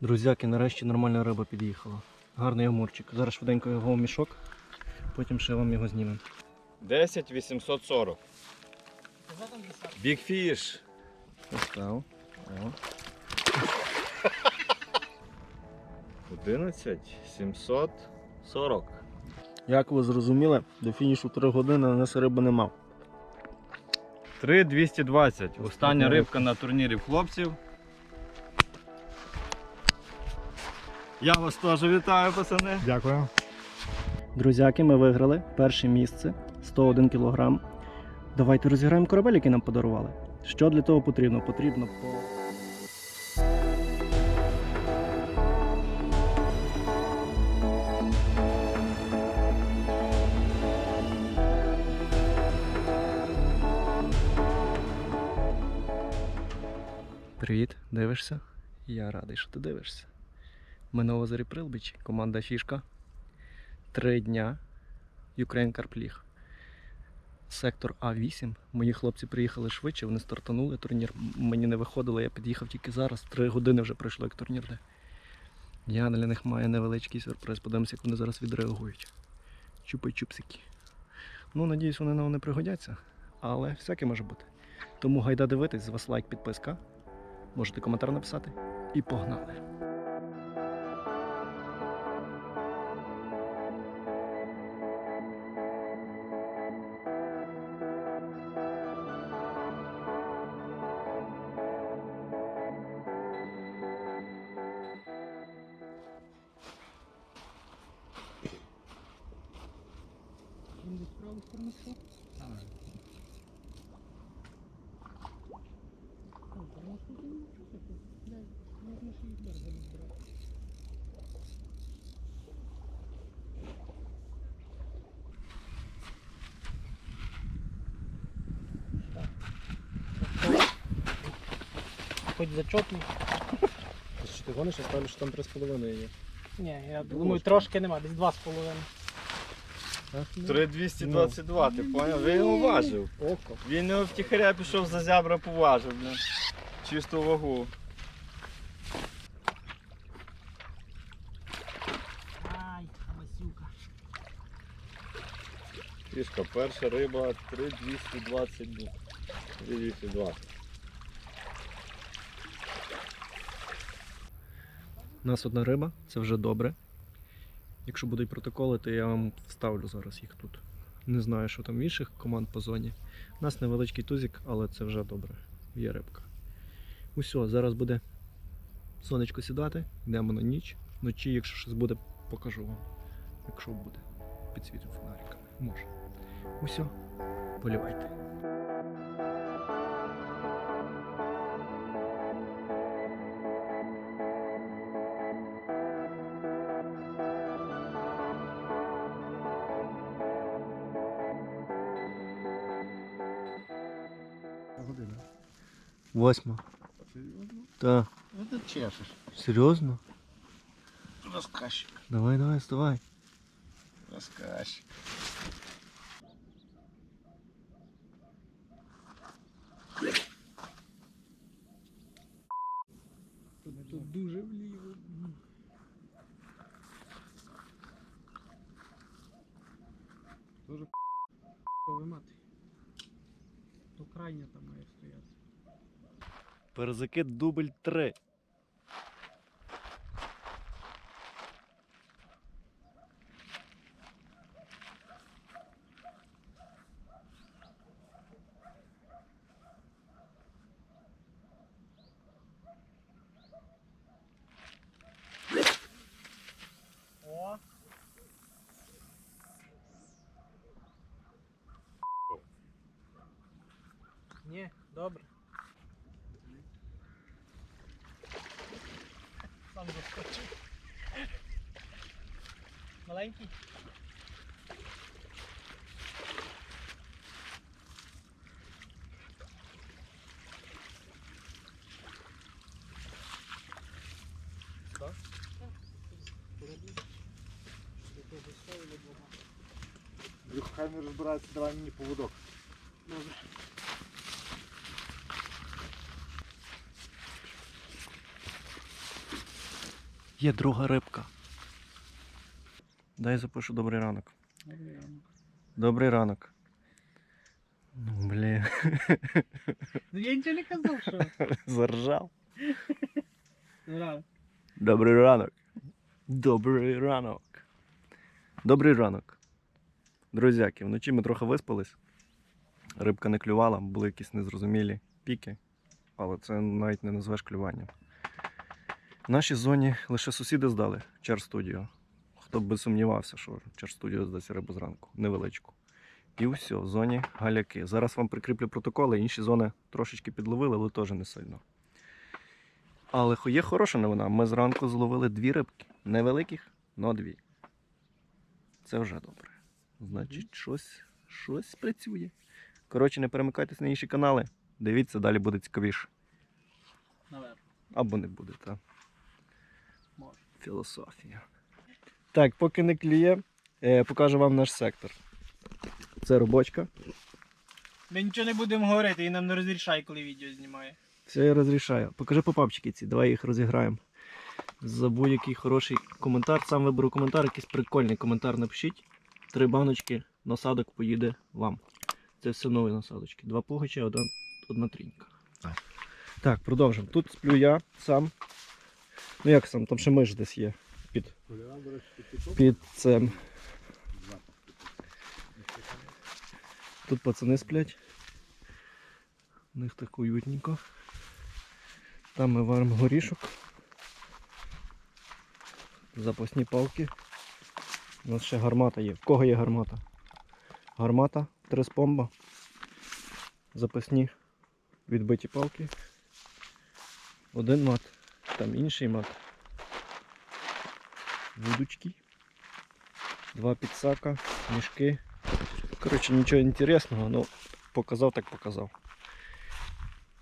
Друзяки, нарешті нормальна риба під'їхала. Гарний амурчик. Зараз швиденько його в мішок, потім ще вам його знімемо. 10 840. Бігфіш. Остав. 11 740. Як ви зрозуміли, до фінішу 3 години у нас риби нема. 3220. Остання рибка на турнірі хлопців. Я вас теж вітаю, пацани. Дякую. Друзяки, ми виграли перше місце 101 кілограм. Давайте розіграємо корабель, який нам подарували. Що для того потрібно? Потрібно по. Привіт, дивишся? Я радий, що ти дивишся. Ми на озері Прилбич, команда Фішка. Три дня Ukraine League. Сектор А8. Мої хлопці приїхали швидше, вони стартанули турнір. Мені не виходило, я під'їхав тільки зараз. Три години вже пройшло, як турнір де. Я для них маю невеличкий сюрприз. Подивимося, як вони зараз відреагують. Чупи-чупсики. Ну, надіюсь, вони нам не пригодяться, але всяке може бути. Тому гайда дивитись, з вас лайк, підписка. Можете коментар написати. І погнали! Хоч зачетний. Ти гониш, я ставлю, що там 3,5 є. Ні, я думаю, трошки нема, десь два з половиною. 3 222, ти поняв? Він його важив. Око. Він його втіхаря пішов за зябра поважив, блін. Чисту вагу. Ай, Васюка. Фішка, перша риба 3 220. У нас одна риба, це вже добре. Якщо будуть протоколи, то я вам вставлю зараз їх тут. Не знаю, що там в інших команд по зоні. У нас невеличкий тузик, але це вже добре. Є рибка. Усьо, зараз буде сонечко сідати, йдемо на ніч. Вночі, якщо щось буде, покажу вам. Якщо буде. Підсвітю фонариками. Може. Усьо, полівайте. Восьма. Серйозно? Так. Ну ти чешеш. Серйозно? Розказчик. Давай, давай, вставай. Розказчик. Тут дуже вліво. Дуже Повимати. То крайня там має стояти. Перезакид дубль 3. маленький. Так? Брюх, хай не розбирається, давай мені поводок. Добре. Є друга рибка. Дай запишу добрий ранок. Добрий ранок. Ну, блін, Ну я нічого не казав, що. заржав. Добрий ранок. Добрий ранок. Добрий ранок. Друзяки, вночі ми трохи виспались. Рибка не клювала, були якісь незрозумілі піки, але це навіть не назвеш клюванням. В нашій зоні лише сусіди здали Чар Студіо. Хто б би сумнівався, що Чар Студіо здасть рибу зранку, невеличку. І все, в зоні галяки. Зараз вам прикріплю протоколи, інші зони трошечки підловили, але теж не сильно. Але є хороша новина. Ми зранку зловили дві рибки. Невеликих, але дві. Це вже добре. Значить, щось, щось працює. Коротше, не перемикайтесь на інші канали. Дивіться, далі буде цікавіше. Наверх. Або не буде, та Може. філософія. Так, поки не клює, е, покажу вам наш сектор. Це робочка. Ми нічого не будемо говорити, і нам не розрішає, коли відео знімає. Все я розрішаю. Покажи попапчики ці, давай їх розіграємо. За будь-який хороший коментар. Сам виберу коментар, якийсь прикольний коментар напишіть. Три баночки, насадок поїде вам. Це все нові насадочки. Два пугача, одна, одна трінька. Так, продовжимо. Тут сплю я сам. Ну як сам, там ще миш десь є. Під, під цим. Тут пацани сплять. У них так уютненько. Там ми варимо горішок. Запасні палки. У нас ще гармата є. В кого є гармата? Гармата, три спомба. Запасні відбиті палки. Один мат, там інший мат. Вудочки. Два підсака, мішки. Коротше, нічого інтересного, ну показав так показав.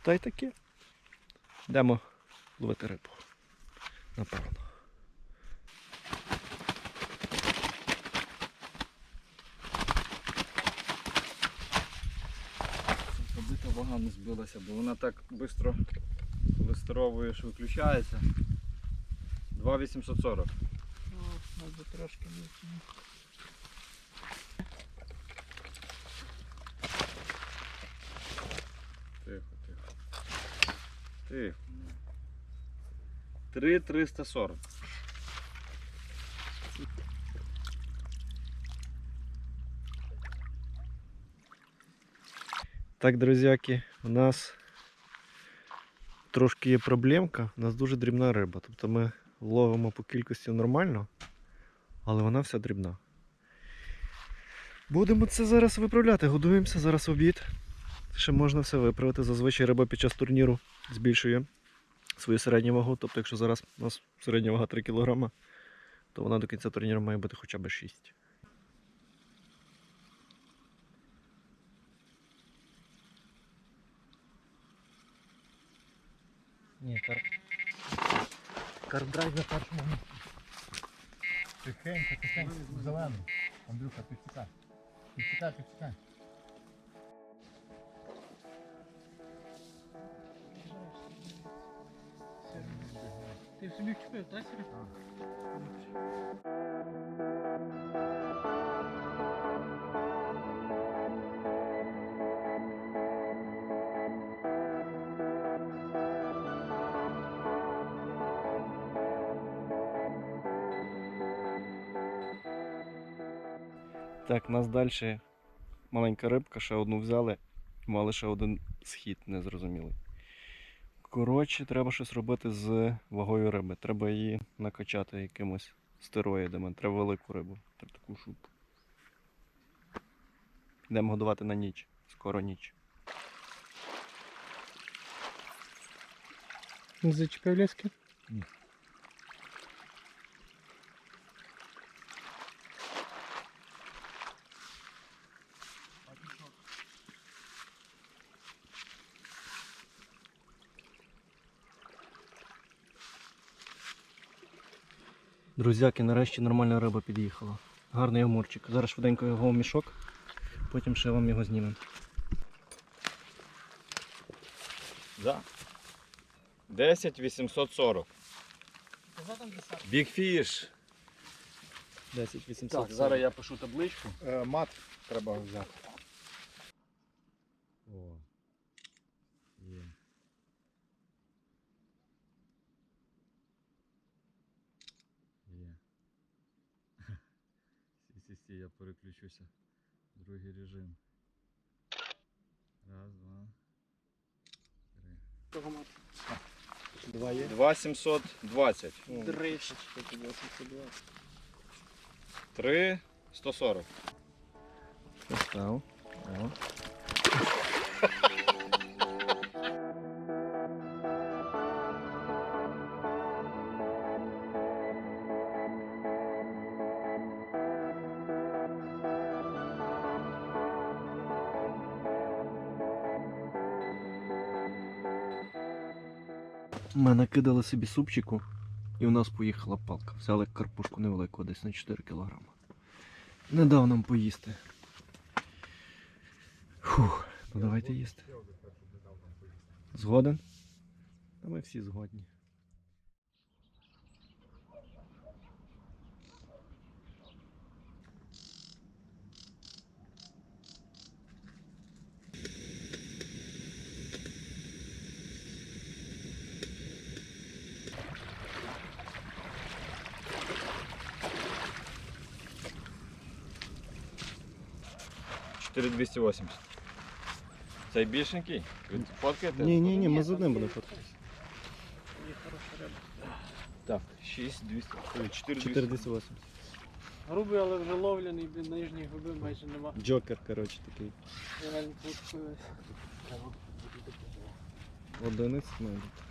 Та й таке. Йдемо ловити рибу. Напевно. Побита вага не збилася, бо вона так швидко, коли старовуєш, виключається. 2,840. Може трошки більше. Тихо, тихо. Тихо. 3,340. Так, друзяки, у нас трошки є проблемка. У нас дуже дрібна риба. Тобто ми ловимо по кількості нормально, але вона вся дрібна. Будемо це зараз виправляти. Годуємося, зараз обід. Ще можна все виправити. Зазвичай риба під час турніру збільшує свою середню вагу. Тобто, якщо зараз у нас середня вага 3 кг, то вона до кінця турніру має бути хоча б 6. Ні, кар... кардрайв на першому місці. Тихенько, тихенько, зелено. Андрюха, ти втікай. Ти втікай, Ти собі вчепив, так, Сергій? Так, у нас далі маленька рибка, ще одну взяли, мали ще один схід незрозумілий. Коротше, треба щось робити з вагою риби. Треба її накачати якимось стероїдами. Треба велику рибу. Так, таку щоб. Йдемо годувати на ніч. Скоро ніч. Зачепив лески? Друзяки, нарешті нормальна риба під'їхала. Гарний амурчик. Зараз швиденько його в мішок, потім ще вам його знімемо. Да. 10 840. Казав там десятка. Бігфіш. 10 800. Так, зараз я пишу табличку. Е, Мат треба взяти. Сі, я переключуся. Другий режим. Раз, два. Три. Два є. 2720. Три. 3 140. Постав. О. накидали собі супчику, і у нас поїхала палка. Взяли карпушку невелику, десь на 4 кг. Не дав нам поїсти. Фух, ну давайте їсти. Згоден? Та ми всі згодні. – 4280. Цей більшенький? Ви фоткаєте? Ні, ні, ні, ми з одним будемо фоткати. Так, 6200. Ой, 4200. 4280. Грубий, але вже ловляний, блін, нижньої губи майже нема. Джокер, коротше, такий. Реально тут 11 має бути.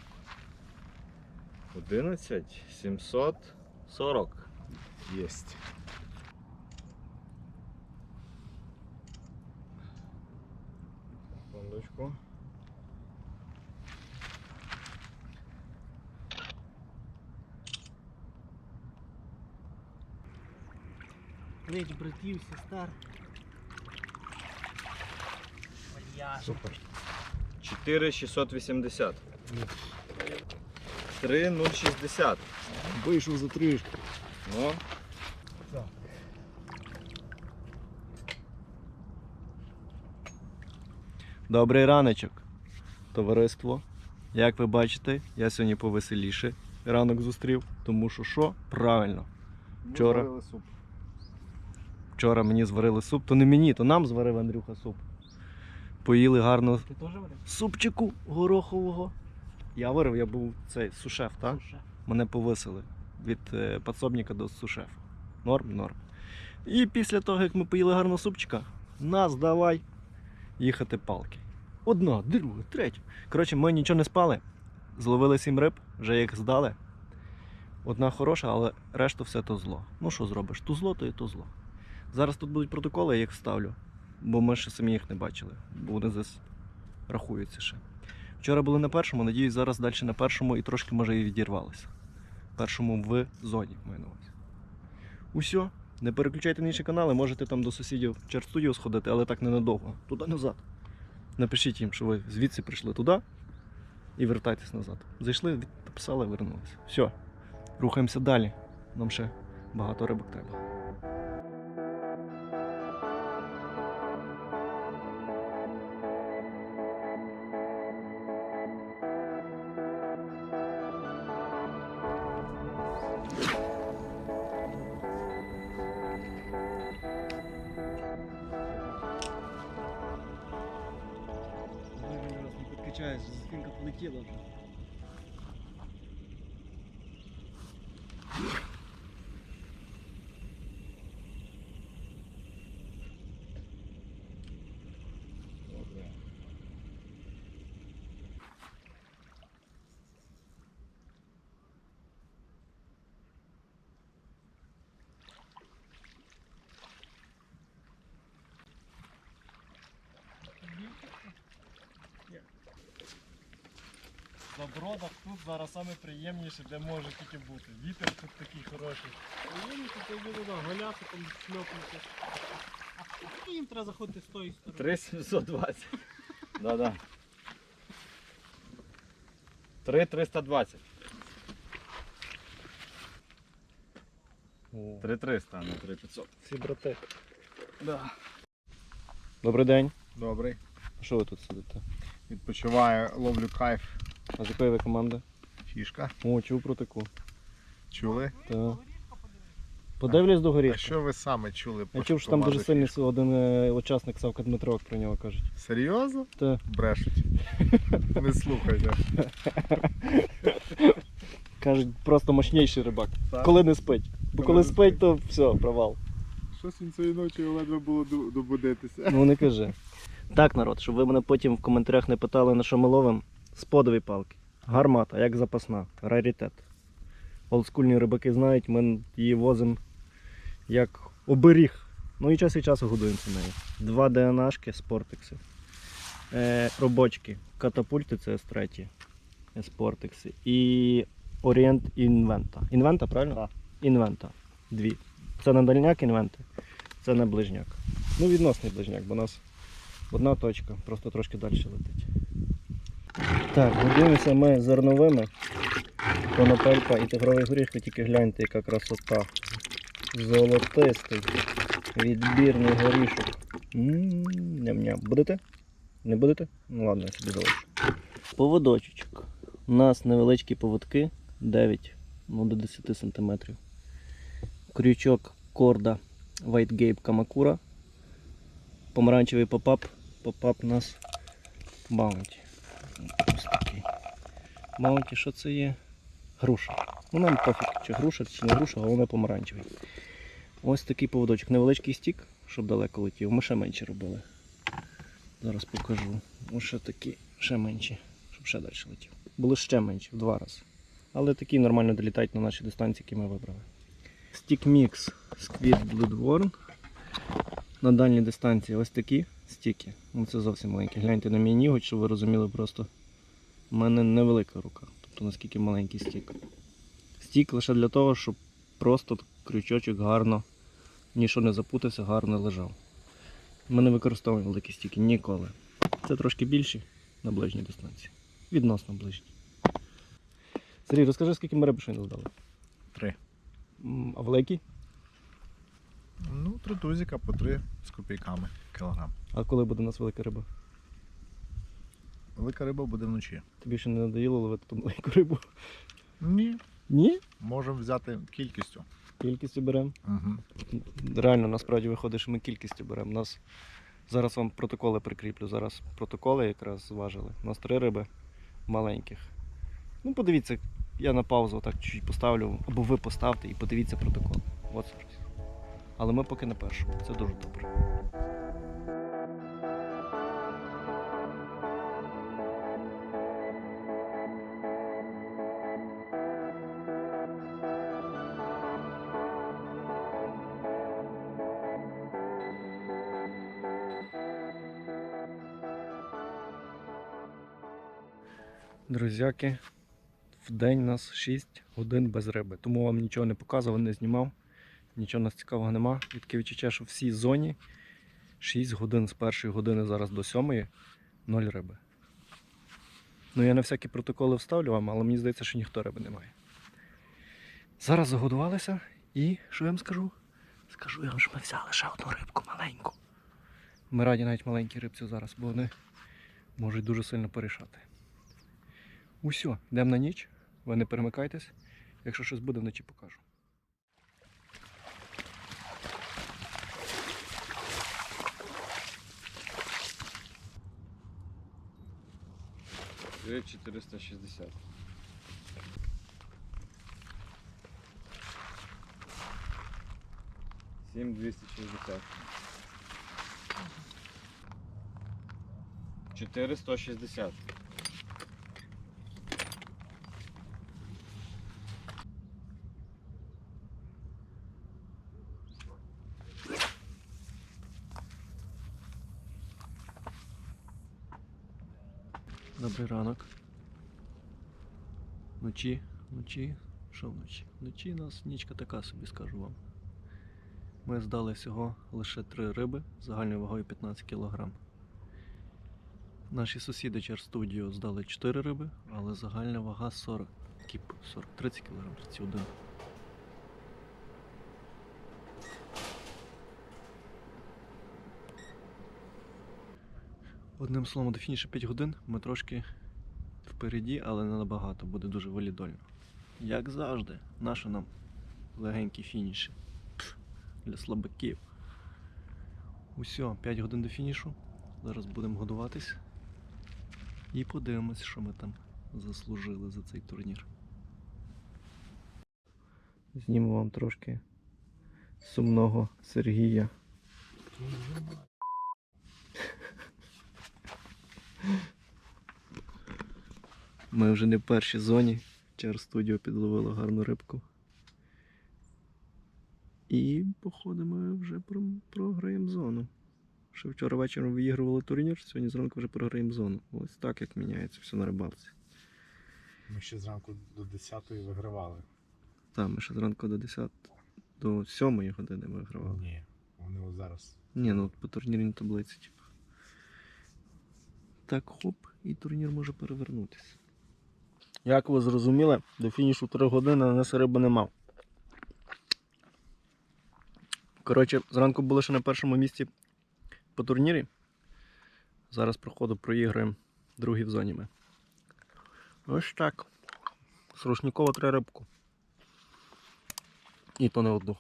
11 740. Єсть. Клич братів, сестер. Супер. 4680. 3060. Вийшов за трішки. Ну, Добрий раночок, товариство. Як ви бачите, я сьогодні повеселіше ранок зустрів, тому що що? Правильно. Вчора. Зварили суп. Вчора мені зварили суп, то не мені, то нам зварив Андрюха суп. Поїли гарно Ти теж варив? супчику горохового. Я варив, я був цей сушеф, так? Суша. Мене повисили від е, подсобника до сушефа. Норм, норм. І після того, як ми поїли гарно супчика, нас давай їхати палки. Одна, друга, третя. Коротше, ми нічого не спали. Зловили сім риб, вже їх здали. Одна хороша, але решту все то зло. Ну що зробиш? То зло, то і то зло. Зараз тут будуть протоколи, я їх вставлю, бо ми ще самі їх не бачили, бо вони десь рахуються ще. Вчора були на першому, надіюсь, зараз далі на першому і трошки може і відірвалися. Першому в зоні маю. Усьо. Не переключайте на інші канали, можете там до сусідів в Чарт-студіо сходити, але так ненадовго. Туди назад. Напишіть їм, що ви звідси прийшли туди і вертайтесь назад. Зайшли, написали, вернулися. Все. Рухаємося далі. Нам ще багато рибок треба. Забродах тут зараз саме приємніше, де може тільки бути. Вітер тут такий хороший. Ну, тут йду туди, ганяти, там шльопнути. А їм треба заходити з тої сторони. 3720. Да-да. 3 320. О, 3300, а не 3500. всі брати. Да. Добрий день. Добрий. А що ви тут сидите? Відпочиваю, ловлю кайф. А з якої ви команди? Фішка. О, чув про таку. Чули? Та. Подивлюсь до А що ви саме чули? Я про чув, що там дуже команду сильний «Фішка»? один е, учасник Савка Дмитрок про нього кажуть. Серйозно? Та. Брешуть. Не слухайте. Кажуть, просто мощніший рибак. Так? Коли не спить. Бо Коли коли не спить, то все, провал. Щось він цієї ночі ледве було добудитися. Ну не кажи. Так, народ, щоб ви мене потім в коментарях не питали, на що ми ловимо. Сподові палки. Гармата, як запасна, раритет. Олдскульні рибаки знають, ми її возимо як оберіг. Ну і час від часу годуємося нею. Два ДНАшки, спортикси. Е, робочки, катапульти це С3. Спортикси. І Орієнт Інвента. Інвента, правильно? Так. Інвента. Дві. Це не дальняк інвенти, це не ближняк. Ну, відносний ближняк, бо у нас одна точка, просто трошки далі летить. Так, годуємося ми зерновими. Конопелька і тигровий горіх, ви тільки гляньте, яка красота. Золотистий. Відбірний горішок. Ням-ням. Будете? Не будете? Ну ладно, я собі залишу. Поводочок. У нас невеличкі поводки 9 ну, до 10 см. Крючок корда White Gape Kamakura. Помаранчевий попап. Попап нас Bounty. Ось такий. Bounty, що це є? Груша. Ну нам пофіг, чи груша, чи не груша, головне помаранчевий. Ось такий поводочок. Невеличкий стік, щоб далеко летів. Ми ще менше робили. Зараз покажу. Ось ще такі, ще менші, щоб ще далі летів. Були ще менші, в два рази. Але такі нормально долітають на наші дистанції, які ми вибрали. Stick Mix Squid Bloodworm. На дальній дистанції ось такі стіки. Ну, це зовсім маленькі. Гляньте на мій ніготь, щоб ви розуміли просто. У мене невелика рука. Тобто наскільки маленький стік. Стік лише для того, щоб просто крючочок гарно, нічого не запутався, гарно лежав. Ми не використовуємо великі стіки ніколи. Це трошки більші на ближній дистанції. Відносно ближній. Сергій, розкажи, скільки ми щойно здали? Три. А великий? Ну, три тузика по три з копійками кілограм. А коли буде у нас велика риба? Велика риба буде вночі. Тобі ще не надоїло ловити ту маленьку рибу? Ні. Ні? Можемо взяти кількістю. Кількістю беремо. Угу. Реально, насправді виходить, що ми кількістю беремо. Нас зараз вам протоколи прикріплю. Зараз протоколи якраз зважили. У нас три риби маленьких. Ну, подивіться, я на паузу так чуть-чуть поставлю, або ви поставте і подивіться протокол. От зараз. Але ми поки на першому. Це дуже добре. Друзяки, в день нас 6 годин без риби. Тому вам нічого не показував, не знімав. Нічого нас цікавого нема. Відки відчуття, що в всій зоні 6 годин з першої години зараз до 7 0 риби. Ну я на всякі протоколи вставлю вам, але мені здається, що ніхто риби не має. Зараз загодувалися і що я вам скажу? Скажу я вам, що ми взяли ще одну рибку маленьку. Ми раді навіть маленькій рибці зараз, бо вони можуть дуже сильно порішати. Усьо, йдемо на ніч, ви не перемикайтесь, якщо щось буде, вночі покажу. Гриб 460. Сім 260. 460. Добрий ранок. Вночі, вночі, що вночі? Вночі у нас нічка така собі, скажу вам. Ми здали всього лише три риби загальною вагою 15 кг. Наші сусіди Char Studio здали 4 риби, але загальна вага 40 кіп, 40, 30 кг, 31. Одним словом, до фінішу 5 годин ми трошки впереді, але не набагато, буде дуже валідольно. Як завжди, наші нам легенькі фініші. Для слабаків. Усьо, 5 годин до фінішу. Зараз будемо годуватись. І подивимось, що ми там заслужили за цей турнір. Зніму вам трошки сумного Сергія. Ми вже не в першій зоні. Чар студіо підловило гарну рибку. І, походу, ми вже програємо зону. Ще вчора вечором виігрували турнір, сьогодні зранку вже програємо зону. Ось так як міняється все на рибалці. Ми ще зранку до 10-ї вигравали. Так, ми ще зранку до 10 до 7 години вигравали. Ні, вони от зараз. Ні, ну по турнірній таблиці, типу. Так, хоп, і турнір може перевернутися. Як ви зрозуміли, до фінішу 3 години на нас риби не мав. Коротше, зранку були ще на першому місці по турнірі. Зараз проходу проіграємо другий в зоні ми. Ось так. З рушнікова три рибку. І то не одну.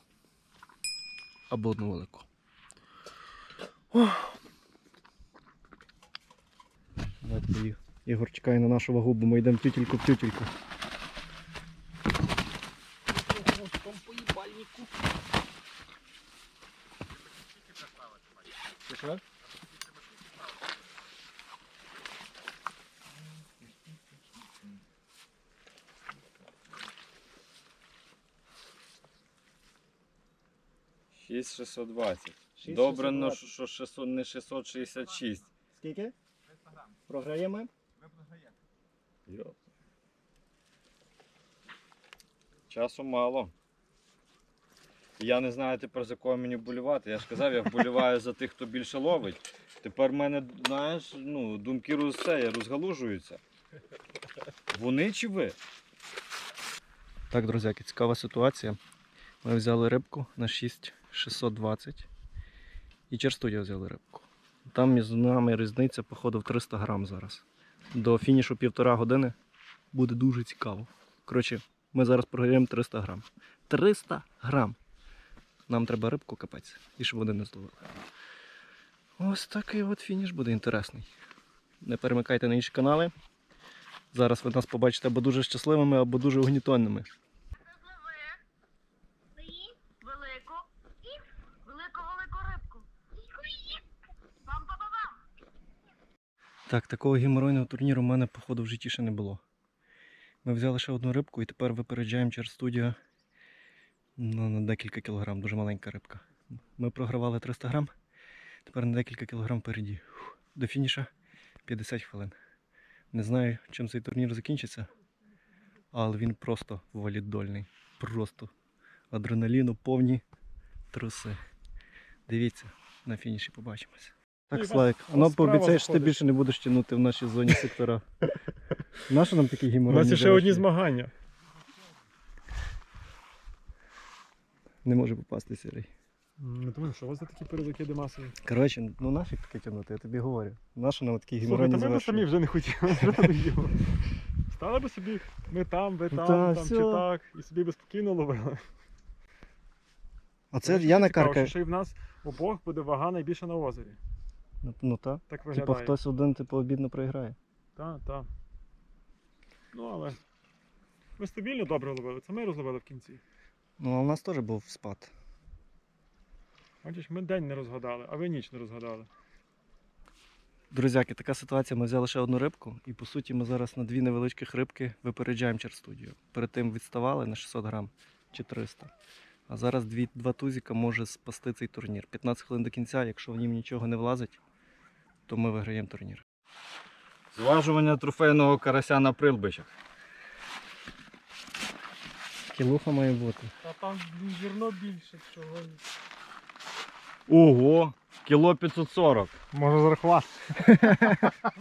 Або одну велику. Ох. Давайте Ігор- Ігор чекає на нашу вагу, бо ми йдемо тютільку в тютільку. Шість 620. 6,620. Добре, ну, що що 600, не 666. Скільки? Програємо? Йоп. Часу мало. Я не знаю тепер за кого мені вболівати. Я ж казав, я вболіваю за тих, хто більше ловить. Тепер в мене, знаєш, ну, думки роз, це, розгалужуються. Вони чи ви? Так, друзяки, цікава ситуація. Ми взяли рибку на 6,620 і Черстудія взяли рибку. Там між нами різниця, походу, в 300 грам зараз. До фінішу півтора години буде дуже цікаво. Коротше, ми зараз програємо 300 грам. 300 грам! Нам треба рибку капець, і щоб вони не зловили. Ось такий от фініш буде інтересний. Не перемикайте на інші канали. Зараз ви нас побачите або дуже щасливими, або дуже угнітонними. Так, такого геморойного турніру в мене, походу, в житті ще не було. Ми взяли ще одну рибку і тепер випереджаємо через студію ну, на декілька кілограм, дуже маленька рибка. Ми програвали 300 грам, тепер на декілька кілограм впереді. До фініша 50 хвилин. Не знаю, чим цей турнір закінчиться, але він просто валідольний. Просто адреналіну повні труси. Дивіться, на фініші побачимося. Так, а ну пообіцяй, що ти більше не будеш тягнути в нашій зоні сектора. Нащо нам такі У нас є ще одні змагання. Не може попасти Сергій. Не думаю, що у вас за такі перезакиди масові. Коротше, ну нафіг таке тягнути, я тобі говорю. Нащо нам такі Слухай, геморройні та ми б самі вже не хотіли. Стали би собі, ми там, ви там, Та, там чи так, і собі би спокійно ловили. А це я на цікаво, що Ще й в нас обох буде вага найбільша на озері. Ну, ну так. Так Типа виглядає. хтось один типу обідно проіграє. Так, так. Ну але. Ми стабільно добре ловили, це ми розловили в кінці. Ну, а у нас теж був спад. Бачиш, ми день не розгадали, а ви ніч не розгадали. Друзяки, така ситуація. Ми взяли ще одну рибку, і по суті ми зараз на дві невеличких рибки випереджаємо через студію. Перед тим відставали на 600 грам чи 300. А зараз дві, два тузіка може спасти цей турнір. 15 хвилин до кінця, якщо в нім нічого не влазить, то ми виграємо турнір. Зважування трофейного карася на прилбичах. Кілуха має бути. Та там зірно більше чого. Ого! Кіло 540. Можна зарахувати.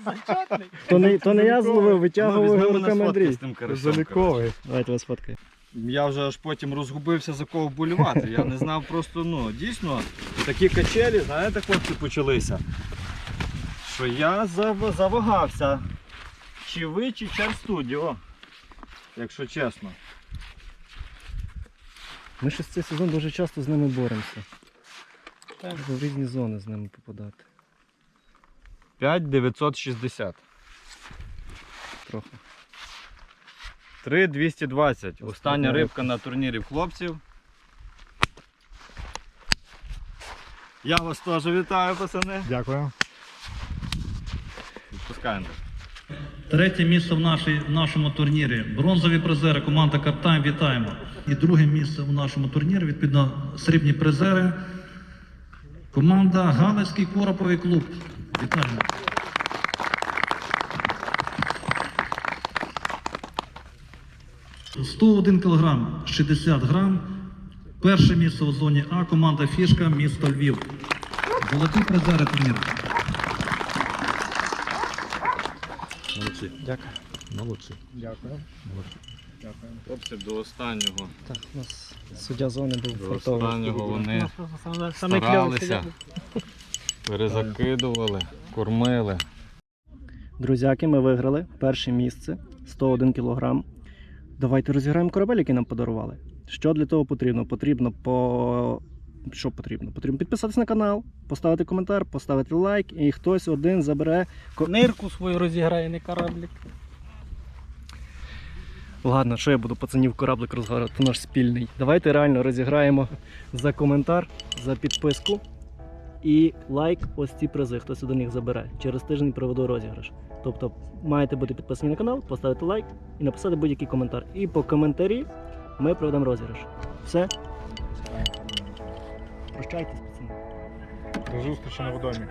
Зачетний. То не, то не я зловив, Ну, витягував руками Андрій. з тим карасем. коротше. Давайте вас фоткаю. Я вже аж потім розгубився за кого вболівати. Я не знав просто, ну, дійсно, такі качелі, знаєте, хлопці почалися. Що я зав- завагався. Чи ви, чи Чар Студіо. Якщо чесно. Ми ще цей сезон дуже часто з ними боремося. Так. Треба в різні зони з ними попадати. 5960. Трохи. 3220. Остання Остання рибка на турнірі в хлопців. Я вас теж вітаю, пацани. Дякую. Відпускаємо. Третє місце в, нашій, в нашому турнірі. Бронзові призери команда Каптайм вітаємо. І друге місце в нашому турнірі, відповідно, срібні призери. Команда Галицький Короповий клуб. Вітаємо. «101 кілограм 60 грам. Перше місце у зоні А. Команда Фішка, місто Львів. Золоті призери турніру. Дякую. Молодці. Дякую. Дякую. Хлопці до останнього. Так, у нас суддя зони був До фартовий. останнього вони Саме, саме старалися, перезакидували, кормили. Друзяки, ми виграли перше місце 101 кг. Давайте розіграємо корабель, який нам подарували. Що для того потрібно? Потрібно по. Що потрібно? Потрібно підписатися на канал, поставити коментар, поставити лайк, і хтось один забере. Нирку свою розіграє, не кораблик. Ладно, що я буду пацанів кораблик розгорати, наш спільний. Давайте реально розіграємо за коментар, за підписку і лайк. Ось ці призи. Хтось один їх забере. Через тиждень проведу розіграш. Тобто маєте бути підписані на канал, поставити лайк і написати будь-який коментар. І по коментарі ми проведемо розіграш. Все. Прощайтесь, пацани. До зустрічі на водомі.